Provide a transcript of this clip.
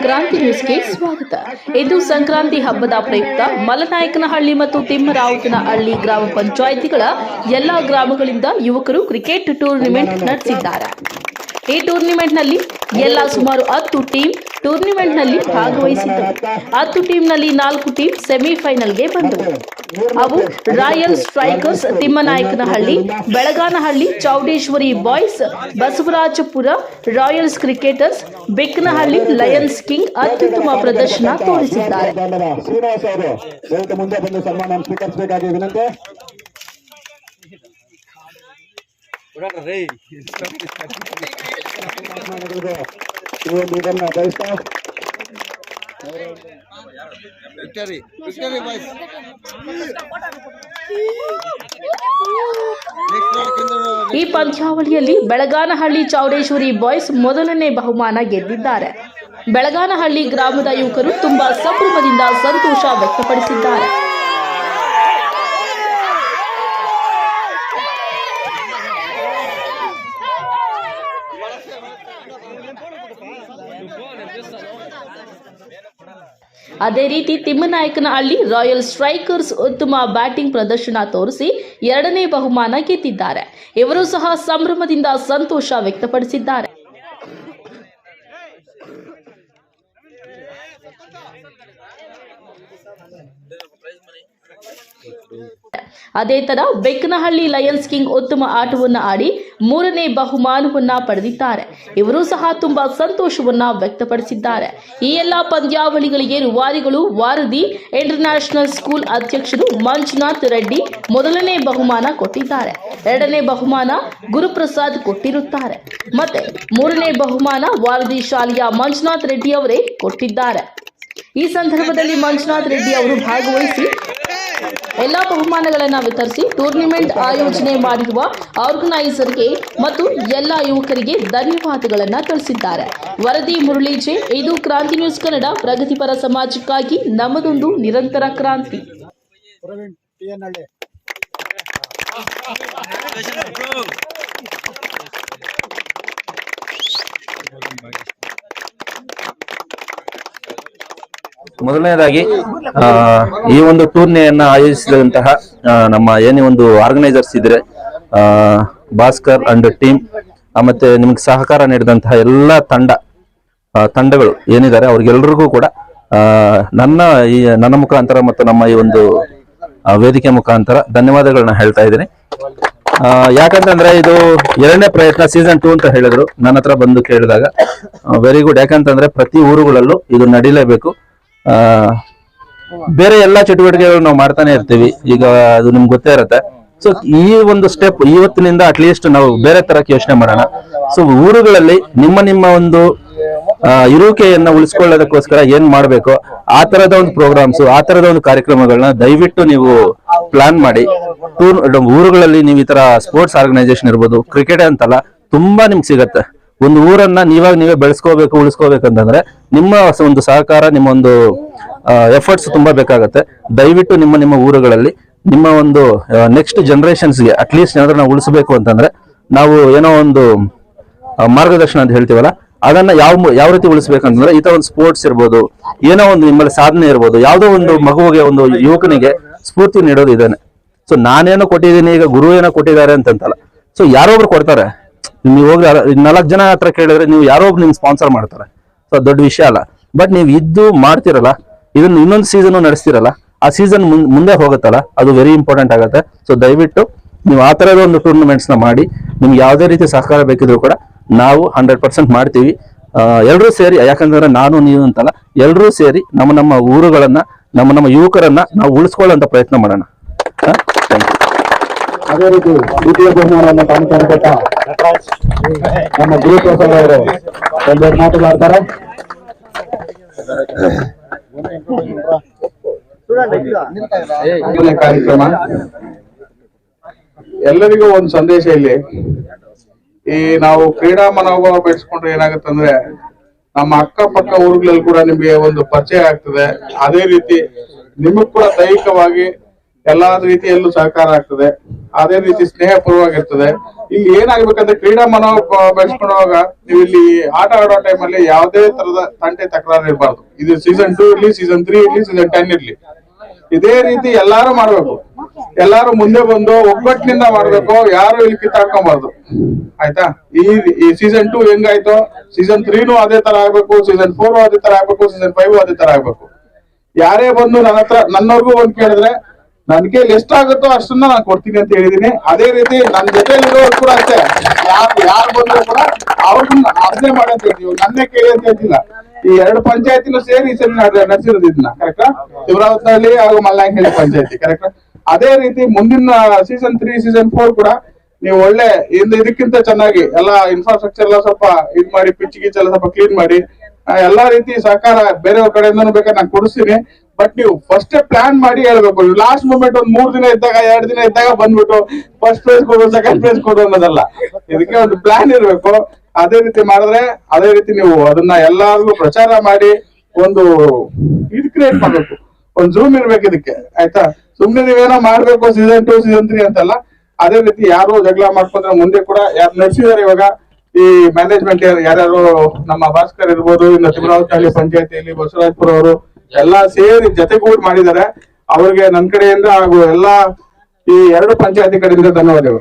ಕ್ರಾಂತಿ ನ್ಯೂಸ್ಗೆ ಸ್ವಾಗತ. ಇದು ಸಂಕ್ರಾಂತಿ ಹಬ್ಬದ ಪ್ರಯುಕ್ತ ಮಲನಾಯಕನಹಳ್ಳಿ ಮತ್ತು ತಿಮ್ಮರಾವುತನಹಳ್ಳಿ ಗ್ರಾಮ ಪಂಚಾಯಿತಿಗಳ ಎಲ್ಲಾ ಗ್ರಾಮಗಳಿಂದ ಯುವಕರು ಕ್ರಿಕೆಟ್ ಟೂರ್ನಿಮೆಂಟ್ ನಡೆಸಿದ್ದಾರೆ. ಈ ಟೂರ್ನಿಮೆಂಟ್ನಲ್ಲಿ ಎಲ್ಲ ಸುಮಾರು ಹತ್ತು ಟೀಮ್ ಟೂರ್ನಿಮೆಂಟ್ನಲ್ಲಿ ಭಾಗವಹಿಸಿದ್ದವು ಹತ್ತು ಟೀಮ್ನಲ್ಲಿ ನಾಲ್ಕು ಟೀಮ್ ಸೆಮಿಫೈನಲ್ಗೆ ಬಂದವು. ಅವು royal strikers Thimmanayakanahalli, Belaganahalli, Chowdeshwari boys, Basavarajapura royals cricketers Bekkanahalli lions king ಅತ್ಯುತ್ತಮ ಪ್ರದರ್ಶನ ತೋರಿಸಿದ್ದಾರೆ. ಶ್ರೀನಿವಾಸ್ ಅವರು ದಯವಿಟ್ಟು ಮುಂದೆ ಬಂದು ಸನ್ಮಾನ ಸ್ವೀಕರಿಸಬೇಕಾಗಿ ವಿನಂತಿ ಈ ಒಂದು ಈ ಪಂದ್ಯಾವಳಿಯಲ್ಲಿ ಬೆಳಗಾನಹಳ್ಳಿ ಚೌಡೇಶ್ವರಿ ಬಾಯ್ಸ್ ಮೊದಲನೇ ಬಹುಮಾನ ಗೆದ್ದಿದ್ದಾರೆ. ಬೆಳಗಾನಹಳ್ಳಿ ಗ್ರಾಮದ ಯುವಕರು ತುಂಬಾ ಸಂಭ್ರಮದಿಂದ ಸಂತೋಷ ವ್ಯಕ್ತಪಡಿಸಿದ್ದಾರೆ. ಅದೇ ರೀತಿ ತಿಮ್ಮನಾಯಕನಹಳ್ಳಿ ರಾಯಲ್ ಸ್ಟ್ರೈಕರ್ಸ್ ಉತ್ತಮ ಬ್ಯಾಟಿಂಗ್ ಪ್ರದರ್ಶನ ತೋರಿಸಿ ಎರಡನೇ ಬಹುಮಾನ ಗೆದ್ದಿದ್ದಾರೆ. ಇವರು ಸಹ ಸಂಭ್ರಮದಿಂದ ಸಂತೋಷ ವ್ಯಕ್ತಪಡಿಸಿದ್ದಾರೆ. ಅದೇ ತರ ಬೆಕ್ಕನಹಳ್ಳಿ ಲಯನ್ಸ್ ಕಿಂಗ್ ಉತ್ತಮ ಆಟವನ್ನು ಆಡಿ ಮೂರನೇ ಬಹುಮಾನವನ್ನ ಪಡೆದಿದ್ದಾರೆ. ಇವರು ಸಹ ತುಂಬಾ ಸಂತೋಷವನ್ನ ವ್ಯಕ್ತಪಡಿಸಿದ್ದಾರೆ. ಈ ಎಲ್ಲಾ ಪಂದ್ಯಾವಳಿಗಳಿಗೆ ರುವಾರಿಗಳು ವಾರದಿ ಇಂಟರ್ನ್ಯಾಷನಲ್ ಸ್ಕೂಲ್ ಅಧ್ಯಕ್ಷರು ಮಂಜುನಾಥ್ ರೆಡ್ಡಿ ಮೊದಲನೇ ಬಹುಮಾನ ಕೊಟ್ಟಿದ್ದಾರೆ. ಎರಡನೇ ಬಹುಮಾನ ಗುರುಪ್ರಸಾದ್ ಕೊಟ್ಟಿರುತ್ತಾರೆ. ಮತ್ತೆ ಮೂರನೇ ಬಹುಮಾನ ವಾರದಿ ಶಾಲೆಯ ಮಂಜುನಾಥ್ ರೆಡ್ಡಿ ಅವರೇ ಕೊಟ್ಟಿದ್ದಾರೆ. ಈ ಸಂದರ್ಭದಲ್ಲಿ ಮಂಜುನಾಥ್ ರೆಡ್ಡಿ ಅವರು ಭಾಗವಹಿಸಿ ಎಲ್ಲಾ ಬಹುಮಾನಗಳನ್ನು ವಿತರಿಸಿ ಟೂರ್ನಿಮೆಂಟ್ ಆಯೋಜನೆ ಮಾಡಿರುವ ಆರ್ಗನೈಸರ್ಗೆ ಮತ್ತು ಎಲ್ಲ ಯುವಕರಿಗೆ ಧನ್ಯವಾದಗಳನ್ನು ತಿಳಿಸಿದ್ದಾರೆ. ವರದಿ ಮುರಳಿ ಜೆ ಇದು ಕ್ರಾಂತಿ ನ್ಯೂಸ್ ಕನ್ನಡ. ಪ್ರಗತಿಪರ ಸಮಾಜಕ್ಕಾಗಿ ನಮ್ಮದೊಂದು ನಿರಂತರ ಕ್ರಾಂತಿ. ಮೊದಲನೇದಾಗಿ ಈ ಒಂದು ಟೂರ್ನಿಯನ್ನ ಆಯೋಜಿಸಿದಂತಹ ನಮ್ಮ ಏನೇ ಒಂದು ಆರ್ಗನೈಸರ್ಸ್ ಇದ್ರೆ ಭಾಸ್ಕರ್ ಅಂಡ್ ಟೀಮ್ ಮತ್ತೆ ನಿಮ್ಗೆ ಸಹಕಾರ ನೀಡಿದಂತಹ ಎಲ್ಲ ತಂಡ ತಂಡಗಳು ಏನಿದ್ದಾರೆ, ಅವ್ರಿಗೆಲ್ರಿಗೂ ಕೂಡ ನನ್ನ ಈ, ನನ್ನ ಮುಖಾಂತರ ಮತ್ತು ನಮ್ಮ ಈ ಒಂದು ವೇದಿಕೆ ಮುಖಾಂತರ ಧನ್ಯವಾದಗಳನ್ನ ಹೇಳ್ತಾ ಇದ್ದೀನಿ. ಯಾಕಂತಂದ್ರೆ ಇದು ಎರಡನೇ ಪ್ರಯತ್ನ ಸೀಸನ್ ಟೂ ಅಂತ ಹೇಳಿದ್ರು. ನನ್ನ ಹತ್ರ ಬಂದು ಕೇಳಿದಾಗ ವೆರಿ ಗುಡ್ ಯಾಕಂತಂದ್ರೆ ಪ್ರತಿ ಊರುಗಳಲ್ಲೂ ಇದು ನಡೀಲೇಬೇಕು. ಬೇರೆ ಎಲ್ಲಾ ಚಟುವಟಿಕೆಗಳು ನಾವು ಮಾಡ್ತಾನೆ ಇರ್ತೀವಿ. ಈಗ ಅದು ನಿಮ್ಗೆ ಗೊತ್ತೇ ಇರುತ್ತೆ. ಸೊ ಈ ಒಂದು ಸ್ಟೆಪ್ ಇವತ್ತಿನಿಂದ ಅಟ್ಲೀಸ್ಟ್ ನಾವು ಬೇರೆ ತರಕ್ಕೆ ಯೋಚನೆ ಮಾಡೋಣ. ಸೊ ಊರುಗಳಲ್ಲಿ ನಿಮ್ಮ ನಿಮ್ಮ ಒಂದು ಇರುವಿಕೆಯನ್ನ ಉಳಿಸ್ಕೊಳ್ಳೋದಕ್ಕೋಸ್ಕರ ಏನ್ ಮಾಡ್ಬೇಕು? ಆ ತರದ ಒಂದು ಪ್ರೋಗ್ರಾಮ್ಸ್ ಆ ತರದ ಒಂದು ಕಾರ್ಯಕ್ರಮಗಳನ್ನ ದಯವಿಟ್ಟು ನೀವು ಪ್ಲಾನ್ ಮಾಡಿ. ಟೂರ್ ಊರುಗಳಲ್ಲಿ ನೀವು ಈ ತರ ಸ್ಪೋರ್ಟ್ಸ್ ಆರ್ಗನೈಸೇಷನ್ ಇರ್ಬೋದು ಕ್ರಿಕೆಟ್ ಅಂತಲ್ಲ, ತುಂಬಾ ನಿಮ್ಗೆ ಸಿಗತ್ತೆ. ಒಂದು ಊರನ್ನ ನೀವಾಗ ನೀವೇ ಬೆಳೆಸ್ಕೋಬೇಕು, ಉಳಿಸ್ಕೋಬೇಕಂತಂದ್ರೆ ನಿಮ್ಮ ಒಂದು ಸಹಕಾರ, ನಿಮ್ಮ ಒಂದು ಎಫರ್ಟ್ಸ್ ತುಂಬಾ ಬೇಕಾಗತ್ತೆ. ದಯವಿಟ್ಟು ನಿಮ್ಮ ನಿಮ್ಮ ಊರುಗಳಲ್ಲಿ ನಿಮ್ಮ ಒಂದು ನೆಕ್ಸ್ಟ್ ಜನರೇಷನ್ಸ್ಗೆ ಅಟ್ಲೀಸ್ಟ್ ಏನಾದ್ರೂ ನಾವು ಉಳಿಸಬೇಕು ಅಂತಂದ್ರೆ ನಾವು ಏನೋ ಒಂದು ಮಾರ್ಗದರ್ಶನ ಅಂತ ಹೇಳ್ತೀವಲ್ಲ, ಅದನ್ನ ಯಾವ ಯಾವ ರೀತಿ ಉಳಿಸ್ಬೇಕಂತಂದ್ರೆ ಈ ತರ ಒಂದು ಸ್ಪೋರ್ಟ್ಸ್ ಇರ್ಬೋದು, ಏನೋ ಒಂದು ನಿಮ್ಮಲ್ಲಿ ಸಾಧನೆ ಇರ್ಬೋದು, ಯಾವುದೋ ಒಂದು ಮಗುವಿಗೆ ಒಂದು ಯುವಕನಿಗೆ ಸ್ಫೂರ್ತಿ ನೀಡೋದು ಇದೇನೆ. ಸೊ ನಾನೇನೋ ಕೊಟ್ಟಿದ್ದೀನಿ, ಈಗ ಗುರು ಏನೋ ಕೊಟ್ಟಿದ್ದಾರೆ ಅಂತಂತಲ್ಲ. ಸೊ ಯಾರೊಬ್ರು ಕೊಡ್ತಾರೆ. ನೀವು ಹೋಗಿ ನಾಲ್ಕು ಜನ ಹತ್ರ ಕೇಳಿದ್ರೆ ನೀವು ಯಾರೋ ಒಬ್ರು ನಿಮ್ ಸ್ಪಾನ್ಸರ್ ಮಾಡ್ತಾರೆ. ಸೊ ದೊಡ್ಡ ವಿಷಯ ಅಲ್ಲ. ಬಟ್ ನೀವು ಇದ್ದು ಮಾಡ್ತಿರಲ್ಲ, ಇದನ್ನ ಇನ್ನೊಂದು ಸೀಸನ್ ನಡೆಸ್ತಿರಲ್ಲ, ಆ ಸೀಸನ್ ಮುಂದೆ ಹೋಗುತ್ತಲ್ಲ, ಅದು ವೆರಿ ಇಂಪಾರ್ಟೆಂಟ್ ಆಗುತ್ತೆ. ಸೊ ದಯವಿಟ್ಟು ನೀವು ಆ ತರದ ಒಂದು ಟೂರ್ನಮೆಂಟ್ಸ್ನ ಮಾಡಿ, ನಿಮ್ಗೆ ಯಾವುದೇ ರೀತಿ ಸಹಕಾರ ಬೇಕಿದ್ರು ಕೂಡ ನಾವು ಹಂಡ್ರೆಡ್ ಪರ್ಸೆಂಟ್ ಮಾಡ್ತೀವಿ. ಎಲ್ಲರೂ ಸೇರಿ ಯಾಕಂದ್ರೆ ನಾನು, ನೀವು ಅಂತಲ್ಲ ಎಲ್ಲರೂ ಸೇರಿ ನಮ್ಮ ನಮ್ಮ ಊರುಗಳನ್ನ, ನಮ್ಮ ನಮ್ಮ ಯುವಕರನ್ನ ನಾವು ಉಳಿಸ್ಕೊಳ್ಳೋಂತ ಪ್ರಯತ್ನ ಮಾಡೋಣ. ಅದೇ ರೀತಿ ದ್ವಿತೀಯ ಬಹುಮಾನವನ್ನು ಕಾಣಿಸಿಕೊಟ್ಟ ನಮ್ಮ ಗುರುಪ್ರಸಾದ್ ಅವರು ಒಂದೆರಡು ಮಾತನಾಡ್ತಾರೆ ಕಾರ್ಯಕ್ರಮ. ಎಲ್ಲರಿಗೂ ಒಂದು ಸಂದೇಶ ಇಲ್ಲಿ. ಈ ನಾವು ಕ್ರೀಡಾ ಮನೋಭಾವ ಬೆಳೆಸ್ಕೊಂಡ್ರೆ ಏನಾಗುತ್ತಂದ್ರೆ ನಮ್ಮ ಅಕ್ಕಪಕ್ಕ ಊರುಗಳಲ್ಲಿ ಕೂಡ ನಿಮಗೆ ಒಂದು ಪರಿಚಯ ಆಗ್ತದೆ. ಅದೇ ರೀತಿ ನಿಮಗ್ ಕೂಡ ದೈಹಿಕವಾಗಿ ಎಲ್ಲಾ ರೀತಿಯಲ್ಲೂ ಸಹಕಾರ ಆಗ್ತದೆ. ಅದೇ ರೀತಿ ಸ್ನೇಹಪೂರ್ವವಾಗಿರ್ತದೆ. ಇಲ್ಲಿ ಏನಾಗ್ಬೇಕಂದ್ರೆ ಕ್ರೀಡಾ ಮನೋಭಾವ ಬೆಳೆಸ್ಕೊಳ್ಳುವಾಗ ನೀವು ಇಲ್ಲಿ ಆಟ ಆಡೋ ಟೈಮಲ್ಲಿ ಯಾವುದೇ ತರದ ತಂಟೆ ತಕರಾರು ಇರಬಾರ್ದು. ಇದು ಸೀಸನ್ ಟೂ ಇರ್ಲಿ ಸೀಸನ್ ತ್ರೀ ಇರ್ಲಿ ಸೀಸನ್ ಟೆನ್ ಇರ್ಲಿ. ಇದೇ ರೀತಿ ಎಲ್ಲಾರು ಮಾಡ್ಬೇಕು. ಎಲ್ಲಾರು ಮುಂದೆ ಬಂದು ಒಗ್ಗಟ್ಟಿನಿಂದ ಮಾಡ್ಬೇಕು. ಯಾರು ಇಲ್ಲಿ ಕಿತ್ತಾಕೊಬಾರ್ದು ಆಯ್ತಾ? ಈ ಈ ಸೀಸನ್ ಟೂ ಹೆಂಗಾಯ್ತು ಸೀಸನ್ ತ್ರೀನು ಅದೇ ತರ ಆಗ್ಬೇಕು ಸೀಸನ್ ಫೋರ್ ಅದೇ ತರ ಆಗ್ಬೇಕು ಸೀಸನ್ ಫೈವ್ ಅದೇ ತರ ಆಗ್ಬೇಕು. ಯಾರೇ ಬಂದು ನನ್ನ ಹತ್ರ ನನ್ನವ್ರಿಗೂ ಬಂದು ಕೇಳಿದ್ರೆ ನನ್ ಕೈಲಿ ಎಷ್ಟಾಗುತ್ತೋ ಅಷ್ಟನ್ನ ನಾನು ಕೊಡ್ತೀನಿ ಅಂತ ಹೇಳಿದೀನಿ. ಅದೇ ರೀತಿ ನನ್ನ ಜೊತೆಲಿರೋರು ಕೂಡ ಅಷ್ಟೇ. ಯಾರು ಯಾರು ಬಂದ್ರು ಕೂಡ ಅವ್ರನ್ನ ಅದನ್ನೇ ಮಾಡಿ ಅಂತ ಹೇಳ್ತೀವಿ. ನನ್ನೇ ಕೇಳಿ ಅಂತ ಹೇಳ್ತಿಲ್ಲ. ಈ ಎರಡು ಪಂಚಾಯತಿನೂ ಸೇರಿ ಸರಿ ನಡೆಸಿರೋದು ಇದನ್ನ ಕರೆಕ್ಟಾ ಶಿವರಾವತ್ನಹಳ್ಳಿ ಹಾಗೂ ಮಲ್ಲಾಂಗಹಳ್ಳಿ ಪಂಚಾಯತಿ ಕರೆಕ್ಟ್ ಅದೇ ರೀತಿ ಮುಂದಿನ ಸೀಸನ್ ತ್ರೀ ಸೀಸನ್ ಫೋರ್ ಕೂಡ ನೀವು ಒಳ್ಳೆ ಇಂದ ಇದಕ್ಕಿಂತ ಚೆನ್ನಾಗಿ ಎಲ್ಲಾ ಇನ್ಫ್ರಾಸ್ಟ್ರಕ್ಚರ್ ಎಲ್ಲ ಸ್ವಲ್ಪ ಇದ್ ಮಾಡಿ ಪಿಚ್ ಗಿಚ್ ಎಲ್ಲ ಸ್ವಲ್ಪ ಕ್ಲೀನ್ ಮಾಡಿ ಎಲ್ಲಾ ರೀತಿ ಸಹಕಾರ ಬೇರೆಯವ್ರ ಕಡೆಯಿಂದನೂ ಬೇಕಾದ್ರೆ ನಾನು ಕೊಡಿಸ್ತೀನಿ. ಬಟ್ ನೀವು ಫಸ್ಟ್ ಪ್ಲಾನ್ ಮಾಡಿ ಹೇಳ್ಬೇಕು. ಲಾಸ್ಟ್ ಮೂಮೆಂಟ್ ಒಂದ್ ಮೂರ್ ದಿನ ಇದ್ದಾಗ, ಎರಡ್ ದಿನ ಇದ್ದಾಗ ಬಂದ್ಬಿಟ್ಟು ಫಸ್ಟ್ ಪ್ರೈಸ್ ಕೊಡು ಸೆಕೆಂಡ್ ಪ್ರೈಸ್ ಕೊಡು ಅನ್ನೋದಲ್ಲ. ಇದಕ್ಕೆ ಒಂದು ಪ್ಲಾನ್ ಇರ್ಬೇಕು. ಅದೇ ರೀತಿ ಮಾಡಿದ್ರೆ, ಅದೇ ರೀತಿ ನೀವು ಅದನ್ನ ಎಲ್ಲಾರ್ಗು ಪ್ರಚಾರ ಮಾಡಿ ಒಂದು ಇದು ಕ್ರಿಯೇಟ್ ಮಾಡ್ಬೇಕು. ಒಂದ್ ಜೂಮ್ ಇರ್ಬೇಕು ಇದಕ್ಕೆ. ಆಯ್ತಾ? ಸುಮ್ನೆ ನೀವೇನೋ ಮಾಡ್ಬೇಕು ಸೀಸನ್ ಟೂ ಸೀಸನ್ ತ್ರೀ ಅಂತಲ್ಲ. ಅದೇ ರೀತಿ ಯಾರು ಜಗಳ ಮಾಡ್ಕೊಂಡ್ರೆ ಮುಂದೆ ಕೂಡ ಯಾರು ನಡೆಸಿದಾರೆ ಇವಾಗ, ಈ ಮ್ಯಾನೇಜ್ಮೆಂಟ್ ಯಾರ್ಯಾರು ನಮ್ಮ ಭಾಸ್ಕರ್ ಇರ್ಬೋದು, ಇನ್ನು ತಿಮ್ಮರಾವತಹಳ್ಳಿ ಪಂಚಾಯತಿಯಲ್ಲಿ ಬಸವರಾಜ್ಪುರ ಅವರು ಎಲ್ಲಾ ಸೇರಿ ಜೊತೆಗೂಡಿ ಮಾಡಿದ್ದಾರೆ. ಅವ್ರಿಗೆ ನನ್ ಕಡೆಯಿಂದ ಹಾಗೂ ಎಲ್ಲಾ ಈ ಎರಡು ಪಂಚಾಯತಿ ಕಡೆಯಿಂದ ಧನ್ಯವಾದಗಳು.